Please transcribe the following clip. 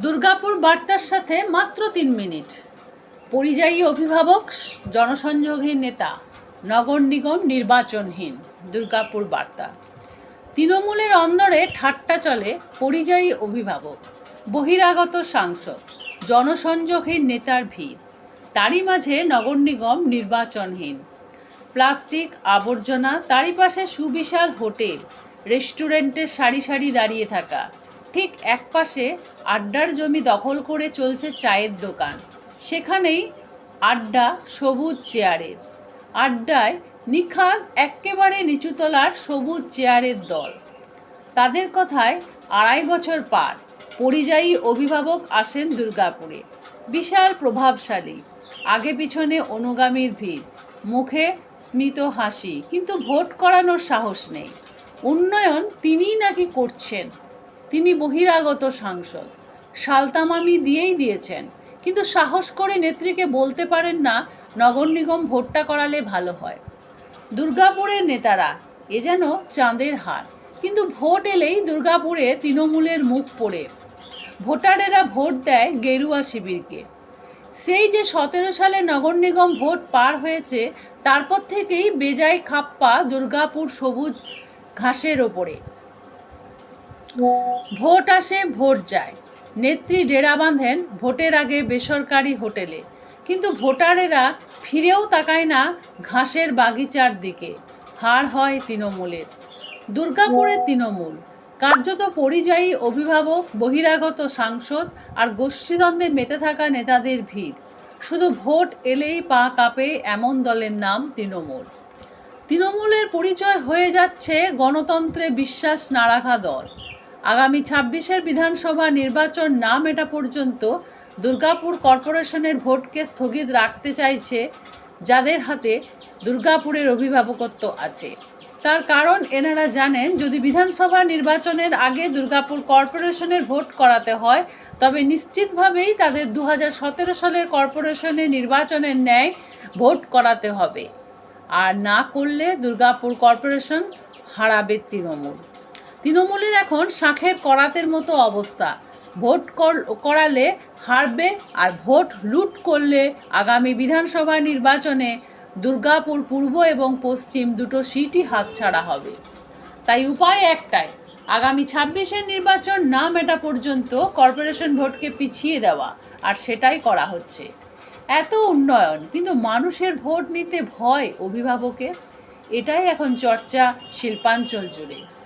দুর্গাপুর বার্তার সাথে মাত্র তিন মিনিট। পরিযায়ী অভিভাবক জনসংযোগহীন নেতা, নগর নিগম নির্বাচনহীন, দুর্গাপুর বার্তা। তৃণমূলের অন্দরে ঠাট্টা চলে পরিযায়ী অভিভাবক, বহিরাগত সাংসদ জনসংযোগহীন নেতার ভিড়। তারই মাঝে নগর নিগম নির্বাচনহীন। প্লাস্টিক, আবর্জনা, তারই পাশে সুবিশাল হোটেল রেস্টুরেন্টের সারি সারি দাঁড়িয়ে থাকা। ঠিক এক পাশে আড্ডার জমি দখল করে চলছে চায়ের দোকান। সেখানেই আড্ডা সবুজ চেয়ারের। আড্ডায় নিখাদ এক্কেবারে নিচুতলার সবুজ চেয়ারের দল। তাদের কথায় আড়াই বছর পার পরিযায়ী অভিভাবক আসেন দুর্গাপুরে। বিশাল প্রভাবশালী। আগে পিছনে অনুগামীর ভিড়। মুখে স্মিত হাসি। কিন্তু ভোট করানোর সাহস নেই। উন্নয়ন তিনিই নাকি করছেন? তিনি বহিরাগত সাংসদ। সালতামামি দিয়েই দিয়েছেন, কিন্তু সাহস করে নেত্রীকে বলতে পারেন না, নগর নিগম ভোটটা করালে ভালো হয়। দুর্গাপুরের নেতারা, এ যেন চাঁদের হার। কিন্তু ভোট এলেই দুর্গাপুরে তৃণমূলের মুখ পড়ে। ভোটারেরা ভোট দেয় গেরুয়া শিবিরকে। সেই যে সতেরো সালে নগর নিগম ভোট পার হয়েছে, তারপর থেকেই বেজায় খাপ্পা দুর্গাপুর সবুজ ঘাসের ওপরে। ভোট আসে, ভোট যায়। নেত্রী ডেরা বাঁধেন ভোটের আগে বেসরকারি হোটেলে। কিন্তু ভোটারেরা ফিরেও তাকায় না ঘাসের বাগিচার দিকে। হার হয় তৃণমূলের। দুর্গাপুরের তৃণমূল। কার্যত পরিযায়ী অভিভাবক, বহিরাগত সাংসদ আর গোষ্ঠীদ্বন্দ্বে মেতে থাকা নেতাদের ভিড়। শুধু ভোট এলেই পা কাঁপে এমন দলের নাম তৃণমূল। তৃণমূলের পরিচয় হয়ে যাচ্ছে গণতন্ত্রে বিশ্বাস না রাখা দল। আগামী ছাব্বিশের বিধানসভা নির্বাচন না মেটা পর্যন্ত দুর্গাপুর কর্পোরেশনের ভোটকে স্থগিত রাখতে চাইছে যাদের হাতে দুর্গাপুরের অভিভাবকত্ব আছে। তার কারণ এনারা জানেন, যদি বিধানসভা নির্বাচনের আগে দুর্গাপুর কর্পোরেশনের ভোট করাতে হয়, তবে নিশ্চিতভাবেই তাদের দু হাজার সতেরো সালের কর্পোরেশনের নির্বাচনের ন্যায় ভোট করাতে হবে। আর না করলে দুর্গাপুর কর্পোরেশন হারাবে তৃণমূল। তৃণমূলের এখন শাঁখের করাতের মতো অবস্থা। ভোট কর- করালে হারবে আর ভোট লুট করলে আগামী বিধানসভা নির্বাচনে দুর্গাপুর পূর্ব এবং পশ্চিম দুটো সিটই হাতছাড়া হবে। তাই উপায় একটাই, আগামী ছাব্বিশের নির্বাচন না মেটা পর্যন্ত কর্পোরেশন ভোটকে পিছিয়ে দেওয়া, আর সেটাই করা হচ্ছে। এত উন্নয়ন, কিন্তু মানুষের ভোট নিতে ভয় অভিভাবকের? এটাই এখন চর্চা শিল্পাঞ্চল জুড়ে।